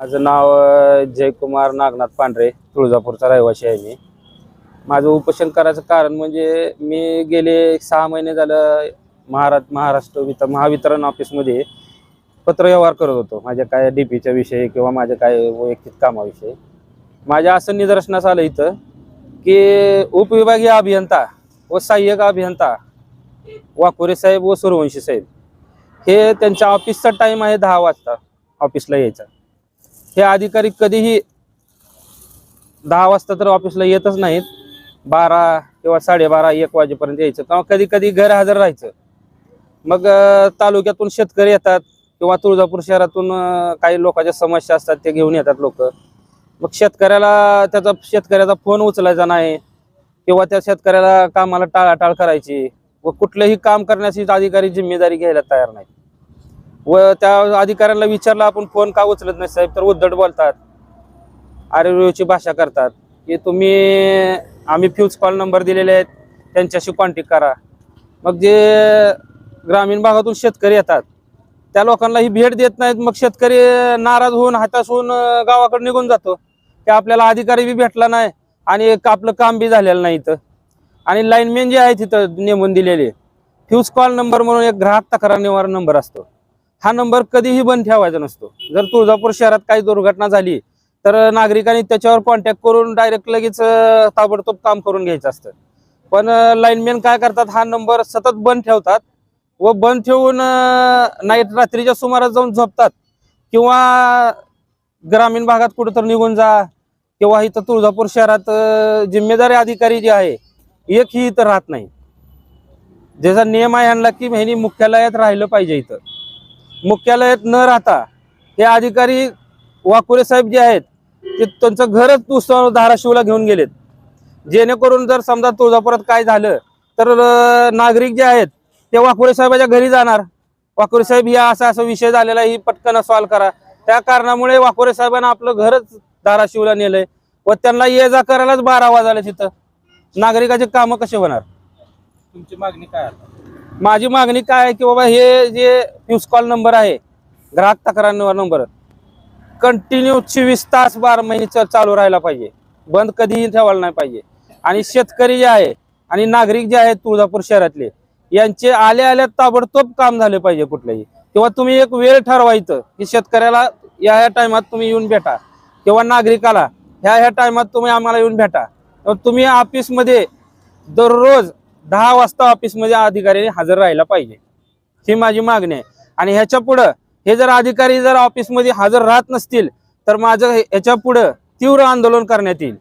माझं नाव जयकुमार नागनाथ पांढरे तुळजापूरचा रहिवासी आहे मी. माझं उपोषण करायचं कारण म्हणजे मी गेले सहा महिने झालं महारा महाराष्ट्र वित महावितरण ऑफिसमध्ये पत्रव्यवहार करत होतो. माझ्या काय डी पीच्या विषयी किंवा माझ्या काय वैयक्तिक कामाविषयी. माझ्या असं निदर्शनास आलं इथं की उपविभागीय अभियंता व सहाय्यक अभियंता वाकुरे साहेब व सूर्यवंशी साहेब हे त्यांच्या ऑफिसचा टाईम आहे दहा वाजता ऑफिसला यायचा. हे अधिकारी कधीही दहा वाजता तर ऑफिसला येतच नाहीत. बारा किंवा साडेबारा एक वाजेपर्यंत यायचं. किंवा कधी कधी गैरहजर राहायचं. मग तालुक्यातून शेतकरी येतात किंवा तुळजापूर शहरातून काही लोकांच्या समस्या असतात ते घेऊन येतात लोक. मग शेतकऱ्याला त्याचा शेतकऱ्याचा फोन उचलायचा नाही किंवा त्या शेतकऱ्याला कामाला टाळाटाळ करायची व कुठलंही काम करण्याची अधिकारी जिम्मेदारी घ्यायला तयार नाही व त्या अधिकाऱ्यांना विचारलं आपण फोन का उचलत नाही साहेब? तर उद्धट बोलतात आरेची भाषा करतात. की तुम्ही आम्ही फ्यूज कॉल नंबर दिलेले आहेत त्यांच्याशी कॉन्टॅक्ट करा. मग जे ग्रामीण भागातून शेतकरी येतात त्या लोकांना ही भेट देत नाहीत मग शेतकरी नाराज होऊन हाताश होऊन गावाकडे निघून जातो. की आपल्याला अधिकारी बी भेटला नाही आणि एक आपलं काम बी झालेलं नाही इथं. आणि लाईनमॅन जे आहे तिथं नेमून दिलेले फ्यूज कॉल नंबर म्हणून एक ग्राहक तक्रार निवारण नंबर असतो. हा नंबर कधीही बंद ठेवायचा नसतो. जर तुळजापूर शहरात काही दुर्घटना झाली तर नागरिकांनी त्याच्यावर कॉन्टॅक्ट करून डायरेक्ट लगेच ताबडतोब काम करून घ्यायचं असतं. पण लाईनमॅन काय करतात हा नंबर सतत बंद ठेवतात व बंद ठेवून नाईट रात्रीच्या सुमारास जाऊन झोपतात. किंवा ग्रामीण भागात कुठं तर निघून जा किंवा इथं तुळजापूर शहरात जिम्मेदारी अधिकारी जे आहे एकही इथं राहत नाही. ज्याचा नियम आहे आणला की ह्यानी मुख्यालयात राहिलं पाहिजे इथं. मुख्यालयात न राहता हे अधिकारी वाकुरे साहेब जे आहेत ते त्यांचं घरच पुस्तक धाराशिवला घेऊन गेलेत. जेणेकरून जर समजा तुळजापुरात काय झालं तर नागरिक जे आहेत ते वाकुरे साहेबाच्या घरी जाणार. वाकुरे साहेब या असा असा विषय झालेला ही पटकन सॉल्व्ह करा. त्या कारणामुळे वाकुरे साहेबांना आपलं घरच धाराशिवला नेलंय व त्यांना ये जा करायलाच बारा वाजाले तिथं. नागरिकाचे कामं कसे होणार? तुमची मागणी काय माझी मागणी काय आहे की बाबा हे जे न्यूज कॉल नंबर आहे ग्राहक तक्रार नंबर कंटिन्यू चोवीस तास बारा महिने चालू राहायला पाहिजे. बंद कधीही ठेवायला नाही पाहिजे. आणि शेतकरी जे आहे आणि नागरिक जे आहेत तुळजापूर शहरातले यांचे आल्या आल्या ताबडतोब काम झाले पाहिजे कुठलंही. किंवा तुम्ही एक वेळ ठरवायचं की शेतकऱ्याला या ह्या टायमात तुम्ही येऊन भेटा. किंवा नागरिकाला ह्या ह्या टायमात तुम्ही आम्हाला येऊन भेटा. तर तुम्ही ऑफिसमध्ये दररोज दहा वाजता ऑफिसमध्ये अधिकारी हजर राहायला पाहिजे. ही माझी मागणी आहे. आणि ह्याच्या पुढं हे जर अधिकारी जर ऑफिसमध्ये हजर राहत नसतील तर माझं ह्याच्या पुढं तीव्र आंदोलन करण्यात येईल.